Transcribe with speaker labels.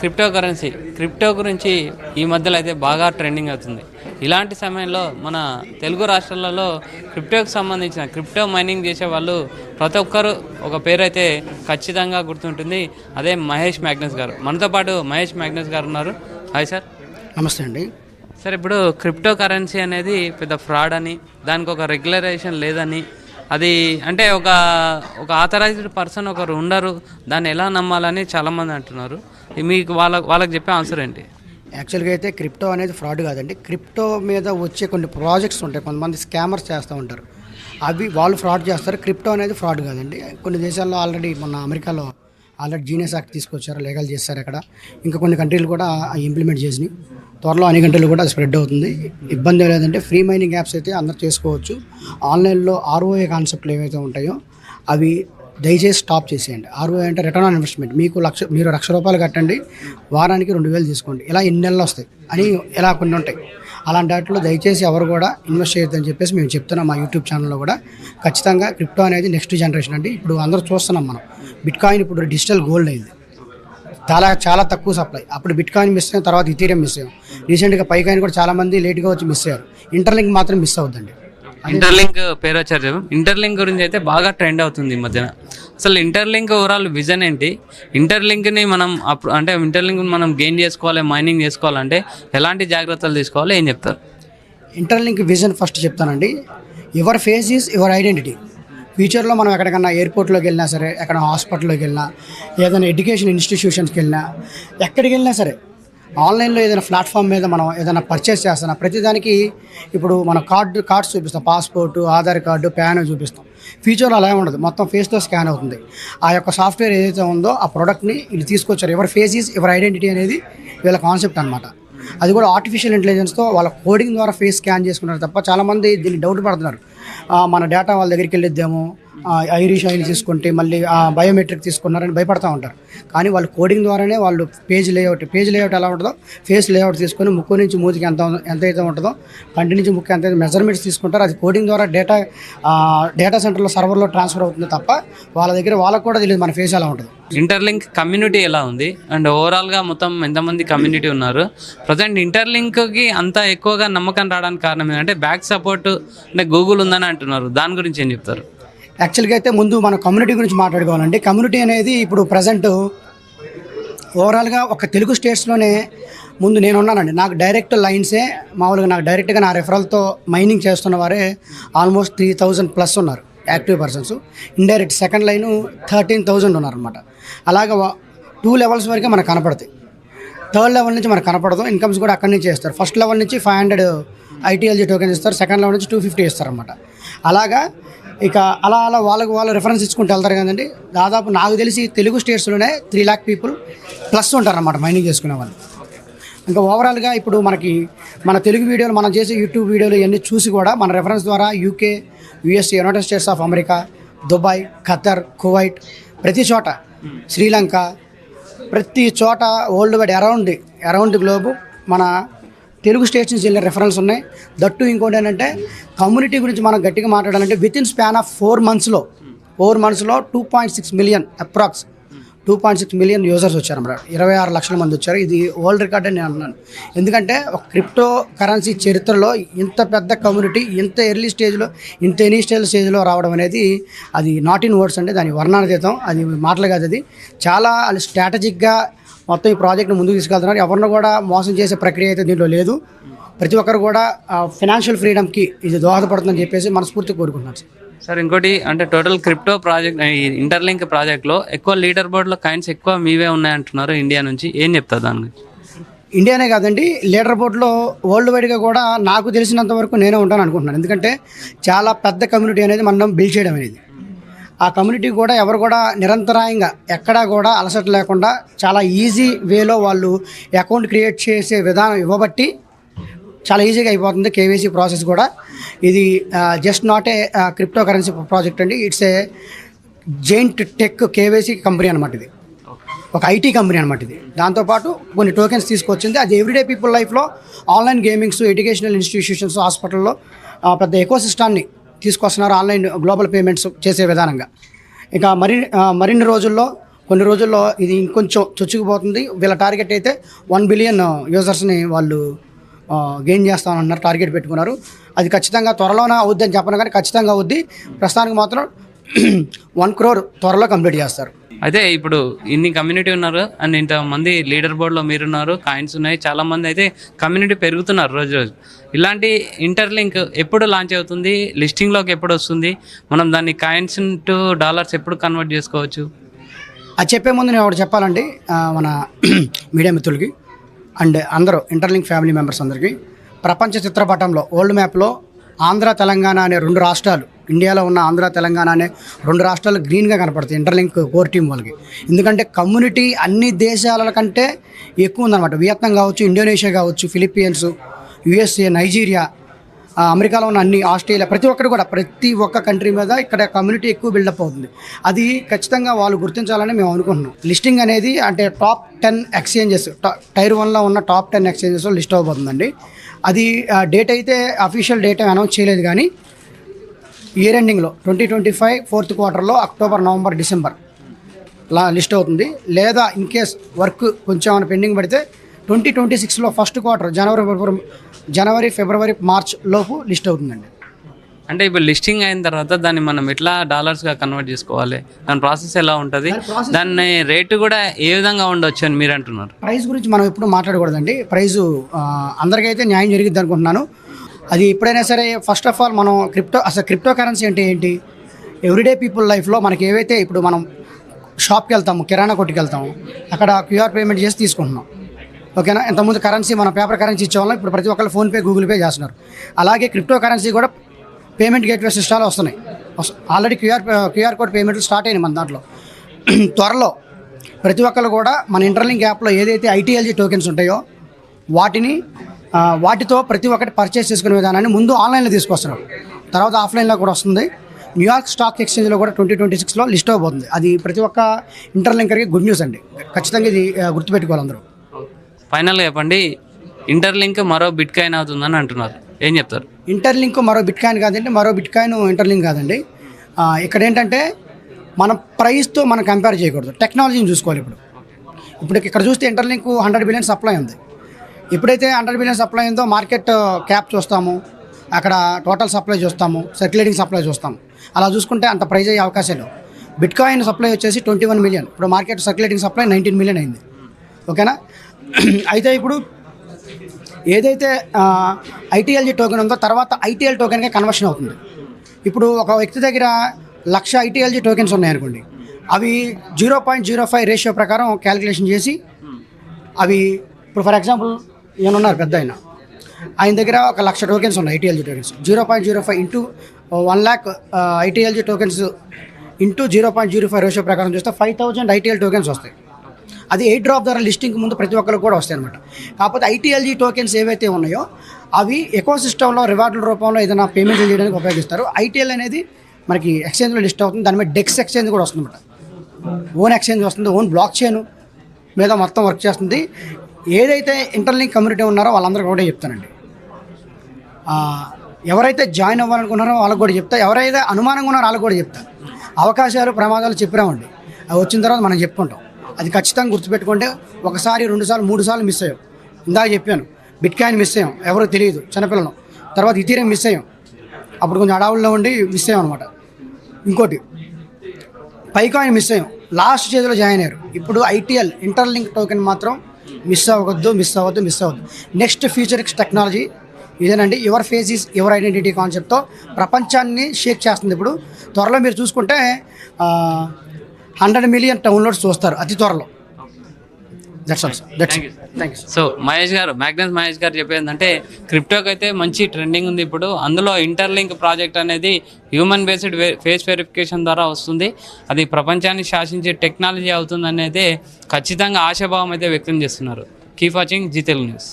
Speaker 1: Crypto currency crypto గురించి ఈ మధ్యలో అయితే బాగా ట్రెండింగ్ అవుతుంది. ఇలాంటి సమయంలో మన తెలుగు రాష్ట్రాలలో క్రిప్టోకి సంబంధించిన క్రిప్టో మైనింగ్ చేసే వాళ్ళు ప్రతి ఒక్కరు ఒక పేరు అయితే ఖచ్చితంగా గుర్తుంటుంది. అదే మహేష్ మ్యాగ్నస్ గారు. మనతో పాటు మహేష్ మ్యాగ్నస్ గారు ఉన్నారు. Hi sir.
Speaker 2: నమస్తే అండి.
Speaker 1: సార్ ఇప్పుడు క్రిప్టో కరెన్సీ అనేది పెద్ద ఫ్రాడ్ అని దానికి ఒక రెగ్యులరైజేషన్ లేదని అది అంటే ఒక ఒక ఆథరైజ్డ్ పర్సన్ ఒకరు ఉండరు దాన్ని ఎలా నమ్మాలని చాలామంది అంటున్నారు. మీకు వాళ్ళ వాళ్ళకి చెప్పే ఆన్సర్ ఏంటి?
Speaker 2: యాక్చువల్గా అయితే క్రిప్టో అనేది ఫ్రాడ్ కాదండి. క్రిప్టో మీద వచ్చే కొన్ని ప్రాజెక్ట్స్ ఉంటాయి. కొంతమంది స్కామర్స్ చేస్తూ ఉంటారు. అవి వాళ్ళు ఫ్రాడ్ చేస్తారు. క్రిప్టో అనేది ఫ్రాడ్ కాదండి. కొన్ని దేశాల్లో ఆల్రెడీ మొన్న అమెరికాలో ఆల్రెడీ జీనియస్ యాక్ట్ తీసుకొచ్చారు. లీగల్ చేస్తారు అక్కడ. ఇంకా కొన్ని కంట్రీలు కూడా ఇంప్లిమెంట్ చేసినాయి. త్వరలో అన్ని కంట్రీలు కూడా స్ప్రెడ్ అవుతుంది. ఇబ్బంది లేదంటే ఫ్రీ మైనింగ్ యాప్స్ అయితే అందరు చేసుకోవచ్చు. ఆన్లైన్లో ఆర్ఓఏ కాన్సెప్ట్లు ఏవైతే ఉంటాయో అవి దయచేసి స్టాప్ చేసేయండి. ఆర్ఓ అంటే రిటర్న్ ఆన్ ఇన్వెస్ట్మెంట్ మీకు లక్ష మీరు లక్ష రూపాయలు కట్టండి వారానికి రెండు వేలు తీసుకోండి. ఇలా ఎన్ని నెలలు వస్తాయి? అని ఇలా కొన్ని ఉంటాయి. అలాంటి వాటిలో దయచేసి ఎవరు కూడా ఇన్వెస్ట్ చేయొద్దని చెప్పేసి మేము చెప్తున్నాం మా యూట్యూబ్ ఛానల్లో కూడా. ఖచ్చితంగా క్రిప్టో అనేది నెక్స్ట్ జనరేషన్ అండి. ఇప్పుడు అందరూ చూస్తున్నాం మనం. బిట్ కాయిన్ ఇప్పుడు డిజిటల్ గోల్డ్ అయింది. చాలా చాలా తక్కువ సప్లై అప్పుడు బిట్ కాయిన్ మిస్ అయిన తర్వాత ఇథీరియం మిస్ అయ్యాం. రీసెంట్గా పై కాయిన్ కూడా చాలా మంది లేట్గా వచ్చి మిస్ అయ్యారు. ఇంటర్లింక్ మాత్రం మిస్ అవుద్దండి
Speaker 1: ఇంటర్లింక్ పేరు వచ్చారు చెప్పు. ఇంటర్లింక్ గురించి అయితే బాగా ట్రెండ్ అవుతుంది ఈ మధ్యన. అసలు ఇంటర్లింక్ ఓవరాల్ విజన్ ఏంటి? ఇంటర్లింక్ని మనం అప్పుడు అంటే ఇంటర్లింక్ మనం గెయిన్ చేసుకోవాలి మైనింగ్ చేసుకోవాలంటే ఎలాంటి జాగ్రత్తలు తీసుకోవాలి? ఏం చెప్తారు?
Speaker 2: ఇంటర్లింక్ విజన్ ఫస్ట్ చెప్తానండి. Your face is your identity. ఫ్యూచర్లో మనం ఎక్కడికన్నా ఎయిర్పోర్ట్లోకి వెళ్ళినా సరే ఎక్కడ హాస్పిటల్లోకి వెళ్ళినా ఏదైనా ఎడ్యుకేషన్ ఇన్స్టిట్యూషన్స్కి వెళ్ళినా ఎక్కడికి వెళ్ళినా సరే ఆన్లైన్లో ఏదైనా ప్లాట్ఫామ్ మీద మనం ఏదైనా పర్చేస్ చేస్తున్నా ప్రతిదానికి ఇప్పుడు మన కార్డు కార్డ్స్ చూపిస్తాం. పాస్పోర్టు ఆధార్ కార్డు ప్యాన్ చూపిస్తాం. ఫ్యూచర్లో అలా ఉండదు. మొత్తం ఫేస్తో స్కాన్ అవుతుంది. ఆ యొక్క సాఫ్ట్వేర్ ఏదైతే ఉందో ఆ ప్రోడక్ట్ని వీళ్ళు తీసుకొచ్చారు. ఎవరి ఫేస్ ఈజ్ ఎవరి ఐడెంటిటీ అనేది వీళ్ళ కాన్సెప్ట్ అనమాట అది కూడా ఆర్టిఫిషియల్ ఇంటెలిజెన్స్తో వాళ్ళ కోడింగ్ ద్వారా ఫేస్ స్కాన్ చేసుకున్నారు తప్ప చాలామంది దీన్ని డౌట్ పడుతున్నారు. మన డేటా వాళ్ళ దగ్గరికి వెళ్ళిద్దాము ఐరిష్ ఆయిల్ తీసుకుంటే మళ్ళీ బయోమెట్రిక్ తీసుకున్నారని భయపడతా ఉంటారు. కానీ వాళ్ళు కోడింగ్ ద్వారానే వాళ్ళు పేజ్ లేఅవుట్ పేజ్ లేఅవుట్ ఎలా ఉంటుందో ఫేస్ లేఅవుట్ తీసుకొని ముక్కు నుంచి మూతికి ఎంత ఎంత అయితే ఉంటుందో కంటి నుంచి ముక్కు ఎంత మెజర్మెంట్స్ తీసుకుంటారు. అది కోడింగ్ ద్వారా డేటా డేటా సెంటర్లో సర్వర్లో ట్రాన్స్ఫర్ అవుతుంది తప్ప వాళ్ళ దగ్గర వాళ్ళకు కూడా తెలియదు మన ఫేస్ ఎలా ఉంటుంది.
Speaker 1: ఇంటర్లింక్ కమ్యూనిటీ ఎలా ఉంది? అండ్ ఓవరాల్గా మొత్తం ఎంతమంది కమ్యూనిటీ ఉన్నారు? ప్రజెంట్ ఇంటర్లింక్కి అంత ఎక్కువగా నమ్మకం రావడానికి కారణం ఏంటంటే బ్యాక్ సపోర్ట్ అంటే గూగుల్ ఉందని అంటున్నారు. దాని గురించి ఏం చెప్తారు?
Speaker 2: యాక్చువల్గా అయితే ముందు మన కమ్యూనిటీ గురించి మాట్లాడుకోవాలండి. కమ్యూనిటీ అనేది ఇప్పుడు ప్రజెంట్ ఓవరాల్గా ఒక తెలుగు స్టేట్స్లోనే ముందు నేను ఉన్నానండి. నాకు డైరెక్ట్ లైన్సే మామూలుగా నాకు డైరెక్ట్గా నా రెఫరల్తో మైనింగ్ చేస్తున్న వారే ఆల్మోస్ట్ త్రీ థౌజండ్ ప్లస్ ఉన్నారు active persons indirect second line thirteen thousand ఉన్నారనమాట అలాగే టూ లెవెల్స్ వరకే మనకు కనపడతాయి. థర్డ్ లెవెల్ నుంచి మనకు కనపడదు. ఇన్కమ్స్ కూడా అక్కడి నుంచి ఇస్తారు. ఫస్ట్ లెవెల్ నుంచి ఫైవ్ హండ్రెడ్ ఐటీఎల్జీ టోకెన్స్ ఇస్తారు. సెకండ్ లెవెల్ నుంచి టూ ఫిఫ్టీ ఇస్తారనమాట అలాగా ఇక అలా అలా వాళ్ళకు వాళ్ళు రిఫరెన్స్ ఇచ్చుకుంటూ వెళ్తారు కదండి. దాదాపు నాకు తెలిసి తెలుగు స్టేట్స్లోనే త్రీ ల్యాక్ పీపుల్ ప్లస్ ఉంటారన్నమాట మైనింగ్ చేసుకునే వాళ్ళు. ఇంకా ఓవరాల్గా ఇప్పుడు మనకి మన తెలుగు వీడియోలు మనం చేసే యూట్యూబ్ వీడియోలు ఇవన్నీ చూసి కూడా మన రెఫరెన్స్ ద్వారా UK US United States of America Dubai Qatar Kuwait ప్రతి చోట శ్రీలంక ప్రతి చోట world wide around around globe మన తెలుగు స్టేట్స్ నుంచి వెళ్ళిన రెఫరెన్స్ ఉన్నాయి. దట్టు ఇంకోటి ఏంటంటే కమ్యూనిటీ గురించి మనం గట్టిగా మాట్లాడాలంటే with in span of four మంత్స్లో ఫోర్ మంత్స్లో two point six million approx two point six million users వచ్చారు అన్నమాట ఇరవై ఆరు లక్షల మంది వచ్చారు. ఇది వరల్డ్ రికార్డ్ అని నేను అంటున్నాను ఎందుకంటే ఒక క్రిప్టో కరెన్సీ చరిత్రలో ఇంత పెద్ద కమ్యూనిటీ ఇంత ఎర్లీ స్టేజ్లో ఇంత ఇనీషియల్ స్టేజ్లో రావడం అనేది అది నాట్ ఇన్ వర్డ్స్ అంటే దాని వర్ణానుతీతం అది మాటలు కాదు అది. చాలా స్ట్రాటజిక్గా మొత్తం ఈ ప్రాజెక్ట్ని ముందుకు తీసుకెళ్తున్నారు. ఎవరిని కూడా మోసం చేసే ప్రక్రియ అయితే దీంట్లో లేదు. ప్రతి ఒక్కరు కూడా ఫినాన్షియల్ ఫ్రీడమ్కి ఇది దోహదపడుతుందని చెప్పేసి మనస్ఫూర్తి కోరుకుంటున్నాను సార్.
Speaker 1: సార్ ఇంకోటి అంటే టోటల్ క్రిప్టో ప్రాజెక్ట్ ఈ ఇంటర్లింక్ ప్రాజెక్ట్లో ఎక్కువ లీడర్ బోర్డ్లో కాయిన్స్ ఎక్కువ మీవే ఉన్నాయంటున్నారు ఇండియా నుంచి. ఏం చెప్తారు దాని గురించి?
Speaker 2: ఇండియానే కాదండి లీడర్ బోర్డులో వరల్డ్ వైడ్గా కూడా నాకు తెలిసినంత వరకు నేనే ఉంటాను అనుకుంటున్నాను. ఎందుకంటే చాలా పెద్ద కమ్యూనిటీ అనేది మనం బిల్డ్ చేయడం అనేది. ఆ కమ్యూనిటీ కూడా ఎవరు కూడా నిరంతరాయంగా ఎక్కడా కూడా అలసట లేకుండా చాలా ఈజీ వేలో వాళ్ళు అకౌంట్ క్రియేట్ చేసే విధానం ఇవ్వబట్టి చాలా ఈజీగా అయిపోతుంది కేవైసీ ప్రాసెస్ కూడా. ఇది just not a crypto currency project అండి. It's a giant tech KYC company అనమాట ఇది. ఒక ఐటీ కంపెనీ అనమాట ఇది. దాంతోపాటు కొన్ని టోకెన్స్ తీసుకొచ్చింది. అది ఎవ్రీడే పీపుల్ లైఫ్లో ఆన్లైన్ గేమింగ్స్ ఎడ్యుకేషనల్ ఇన్స్టిట్యూషన్స్ హాస్పిటల్లో పెద్ద ఎకోసిస్టాన్ని తీసుకొస్తున్నారు ఆన్లైన్ గ్లోబల్ పేమెంట్స్ చేసే విధానంగా. ఇంకా మరి మరిన్ని రోజుల్లో కొన్ని రోజుల్లో ఇది ఇంకొంచెం చొచ్చుకుపోతుంది. వీళ్ళ టార్గెట్ అయితే వన్ బిలియన్ యూజర్స్ని వాళ్ళు గెయిన్ చేస్తామన్నారు టార్గెట్ పెట్టుకున్నారు. అది ఖచ్చితంగా త్వరలోనే అవుద్ది అని చెప్పను కానీ ఖచ్చితంగా అవుద్ది. ప్రస్తుతానికి మాత్రం వన్ క్రోర్ త్వరలో కంప్లీట్ చేస్తారు.
Speaker 1: అయితే ఇప్పుడు ఇన్ని కమ్యూనిటీ ఉన్నారు అండ్ ఇంతమంది లీడర్ బోర్డులో మీరున్నారు కాయిన్స్ ఉన్నాయి. చాలామంది అయితే కమ్యూనిటీ పెరుగుతున్నారు రోజు రోజు. ఇలాంటి ఇంటర్లింక్ ఎప్పుడు లాంచ్ అవుతుంది? లిస్టింగ్లోకి ఎప్పుడు వస్తుంది? మనం దాన్ని కాయిన్స్ టు డాలర్స్ ఎప్పుడు కన్వర్ట్ చేసుకోవచ్చు?
Speaker 2: అది చెప్పే ముందు నేను ఒకటి చెప్పాలండి. మన మీడియా మిత్రులకి అండ్ అందరూ ఇంటర్లింక్ ఫ్యామిలీ మెంబర్స్ అందరికీ ప్రపంచ చిత్రపటంలో ఓల్డ్ మ్యాప్లో ఆంధ్ర తెలంగాణ అనే రెండు రాష్ట్రాలు ఇండియాలో ఉన్న ఆంధ్ర తెలంగాణ అనే రెండు రాష్ట్రాలు గ్రీన్గా కనపడతాయి ఇంటర్లింక్ కోర్ టీం వాళ్ళకి. ఎందుకంటే కమ్యూనిటీ అన్ని దేశాల కంటే ఎక్కువ ఉందన్నమాట. వియత్నాం కావచ్చు ఇండోనేషియా కావచ్చు ఫిలిప్పీన్స్ యుఎస్ఏ నైజీరియా అమెరికాలో ఉన్న అన్ని ఆస్ట్రేలియా ప్రతి ఒక్కరు కూడా ప్రతి ఒక్క కంట్రీ మీద ఇక్కడ కమ్యూనిటీ ఎక్కువ బిల్డప్ అవుతుంది. అది ఖచ్చితంగా వాళ్ళు గుర్తించాలని మేము అనుకుంటున్నాం. లిస్టింగ్ అనేది అంటే టాప్ టెన్ ఎక్స్చేంజెస్ టైర్ వన్లో ఉన్న టాప్ టెన్ ఎక్స్చేంజెస్ లిస్ట్ అవబోతుందండి అది డేట్ అయితే అఫీషియల్ డేట్ అనౌన్స్ చేయలేదు కానీ ఇయర్ ఎండింగ్లో ట్వంటీ ట్వంటీ ఫైవ్ ఫోర్త్ క్వార్టర్లో అక్టోబర్ నవంబర్ డిసెంబర్ లా లిస్ట్ అవుతుంది. లేదా ఇన్ కేస్ వర్క్ కొంచెం ఏమైనా పెండింగ్ పడితే ట్వంటీ ట్వంటీ సిక్స్లో ఫస్ట్ క్వార్టర్ జనవరి ఫిబ్రవరి జనవరి ఫిబ్రవరి మార్చ్ లోపు లిస్ట్ అవుతుందండి.
Speaker 1: అంటే ఇప్పుడు లిస్టింగ్ అయిన తర్వాత దాన్ని మనం ఎట్లా డాలర్స్గా కన్వర్ట్ చేసుకోవాలి? దాని ప్రాసెస్ ఎలా ఉంటుంది? దాన్ని రేటు కూడా ఏ విధంగా ఉండొచ్చు అని మీరు అంటున్నారు?
Speaker 2: ప్రైస్ గురించి మనం ఎప్పుడు మాట్లాడకూడదండి. ప్రైజు ఆ, అందరికైతే న్యాయం జరిగిద్ది అనుకుంటున్నాను. అది ఎప్పుడైనా సరే ఫస్ట్ ఆఫ్ ఆల్ మనం క్రిప్టో అసలు క్రిప్టో కరెన్సీ అంటే ఏంటి? ఎవ్రీడే పీపుల్ లైఫ్లో మనకి ఏవైతే ఇప్పుడు మనం షాప్కి వెళ్తాము కిరాణా కొట్టుకి వెళ్తాము అక్కడ క్యూఆర్ పేమెంట్ చేసి తీసుకుంటున్నాం. ఓకేనా? ఇంతకుముందు కరెన్సీ మన పేపర్ కరెన్సీ ఇచ్చేవాళ్ళం ఇప్పుడు ప్రతి ఒక్కరు ఫోన్పే గూగుల్ పే చేస్తున్నారు. అలాగే క్రిప్టో కరెన్సీ కూడా పేమెంట్ గేట్వే సిస్టాలు వస్తున్నాయి. ఆల్రెడీ క్యూఆర్ క్యూఆర్ కోడ్ పేమెంట్లు స్టార్ట్ అయినాయి మన దాంట్లో. త్వరలో ప్రతి ఒక్కరు కూడా మన ఇంటర్లింక్ యాప్లో ఏదైతే ఐటీఎల్జీ టోకెన్స్ ఉంటాయో వాటిని వాటితో ప్రతి ఒక్కటి పర్చేస్ చేసుకునే విధానాన్ని ముందు ఆన్లైన్లో తీసుకొస్తున్నారు. తర్వాత ఆఫ్లైన్లో కూడా వస్తుంది. న్యూయార్క్ స్టాక్ ఎక్స్చేంజ్లో కూడా ట్వంటీ ట్వంటీ సిక్స్లో లిస్ట్ అవబోతుంది అది ప్రతి ఒక్క ఇంటర్లింకర్కి గుడ్ న్యూస్ అండి. ఖచ్చితంగా ఇది గుర్తుపెట్టుకోవాలి అందరూ.
Speaker 1: ఫైనల్గా చెప్పండి ఇంటర్లింక్ మరో బిట్ కాయిన్ అవుతుందని అంటున్నారు. ఏం చెప్తారు?
Speaker 2: ఇంటర్లింక్ మరో బిట్ కాయిన్ కాదండి మరో బిట్ కాయిన్ ఇంటర్లింక్ కాదండి. ఇక్కడ ఏంటంటే మన ప్రైస్తో మనం కంపేర్ చేయకూడదు టెక్నాలజీని చూసుకోవాలి ఇప్పుడు. ఇప్పుడు ఇక్కడ చూస్తే ఇంటర్లింక్ హండ్రెడ్ బిలియన్ సప్లై ఉంది. ఎప్పుడైతే హండ్రెడ్ బిలియన్ సప్లై ఉందో మార్కెట్ క్యాప్ చూస్తాము అక్కడ టోటల్ సప్లై చూస్తాము సర్క్యులేటింగ్ సప్లై చూస్తాము. అలా చూసుకుంటే అంత ప్రైజ్ అయ్యే అవకాశాలు బిట్ కాయిన్ సప్లై వచ్చేసి ట్వంటీ వన్ మిలియన్. ఇప్పుడు market circulating supply nineteen million అయింది. ఓకేనా? అయితే ఇప్పుడు ఏదైతే ఐటీఎల్జీ టోకెన్ ఉందో తర్వాత ఐటీఎల్ టోకెన్గా కన్వర్షన్ అవుతుంది. ఇప్పుడు ఒక వ్యక్తి దగ్గర లక్ష ఐటీఎల్జీ టోకెన్స్ ఉన్నాయనుకోండి అవి zero point zero five ratio ప్రకారం క్యాలిక్యులేషన్ చేసి అవి ఇప్పుడు ఫర్ ఎగ్జాంపుల్ ఈయన ఉన్నారు పెద్ద ఆయన. ఆయన దగ్గర ఒక లక్ష టోకెన్స్ ఉన్నాయి ITLG tokens zero point zero five into one lakh ITLG tokens into zero point zero five ratio ప్రకారం చూస్తే ఫైవ్ థౌజండ్ ఐటీఎల్ టోకెన్స్ వస్తాయి. అది ఎయిట్ డ్రాప్ ద్వారా లిస్టింగ్ ముందు ప్రతి ఒక్కరికి కూడా వస్తాయి అనమాట కాకపోతే ఐటీఎల్జీ టోకెన్స్ ఏవైతే ఉన్నాయో అవి ఎకో సిస్టంలో రివార్డుల రూపంలో ఏదైనా పేమెంట్ చేయడానికి ఉపయోగిస్తారు. ఐటీఎల్ అనేది మనకి ఎక్స్చేంజ్లో లిస్ట్ అవుతుంది. దాని మీద డెక్స్ ఎక్స్చేంజ్ కూడా వస్తుంది అనమాట ఓన్ ఎక్స్చేంజ్ వస్తుంది ఓన్ బ్లాక్ చైన్ మీద మొత్తం వర్క్ చేస్తుంది. ఏదైతే ఇంటర్లింక్ కమ్యూనిటీ ఉన్నారో వాళ్ళందరూ కూడా చెప్తానండి. ఎవరైతే జాయిన్ అవ్వాలనుకున్నారో వాళ్ళకి కూడా చెప్తా. ఎవరైతే అనుమానంగా ఉన్నారో వాళ్ళకి కూడా చెప్తా. అవకాశాలు ప్రమాదాలు చెప్పినామండి. అవి వచ్చిన తర్వాత మనం చెప్పుకుంటాం. అది ఖచ్చితంగా గుర్తుపెట్టుకుంటే ఒకసారి రెండుసార్లు మూడు సార్లు మిస్ అయ్యాం. ఇందాక చెప్పాను బిట్ కాయిన్ మిస్ అయ్యాం. ఎవరో తెలియదు చిన్నపిల్లలు తర్వాత ఇతీరం మిస్ అయ్యాం. అప్పుడు కొంచెం అడవుల్లో ఉండి మిస్ అయ్యాం అనమాట ఇంకోటి పైకాయిన్ మిస్ అయ్యాం. లాస్ట్ చేతిలో జాయిన్ అయ్యారు. ఇప్పుడు ఐటీఎల్ ఇంటర్లింక్ టోకెన్ మాత్రం మిస్ అవ్వద్దు మిస్ అవ్వద్దు మిస్ అవ్వద్దు. నెక్స్ట్ ఫ్యూచరిక్స్ టెక్నాలజీ ఇదేనండి. Your face is your identity కాన్సెప్ట్తో ప్రపంచాన్ని షేక్ చేస్తుంది. ఇప్పుడు త్వరలో మీరు చూసుకుంటే హండ్రెడ్ మిలియన్ డౌన్లోడ్స్ చూస్తారు అతి త్వరలో. That's all that's thank you
Speaker 1: so Mahesh గారు మ్యాగ్నస్ మహేష్ గారు చెప్పేది ఏంటంటే క్రిప్టోకి అయితే మంచి ట్రెండింగ్ ఉంది ఇప్పుడు. అందులో ఇంటర్లింక్ ప్రాజెక్ట్ అనేది హ్యూమన్ బేస్డ్ ఫేస్ వెరిఫికేషన్ ద్వారా వస్తుంది. అది ప్రపంచాన్ని శాసించే టెక్నాలజీ అవుతుంది అనేది ఖచ్చితంగా ఆశాభావం అయితే వ్యక్తం చేస్తున్నారు. Keep watching Zee Telugu news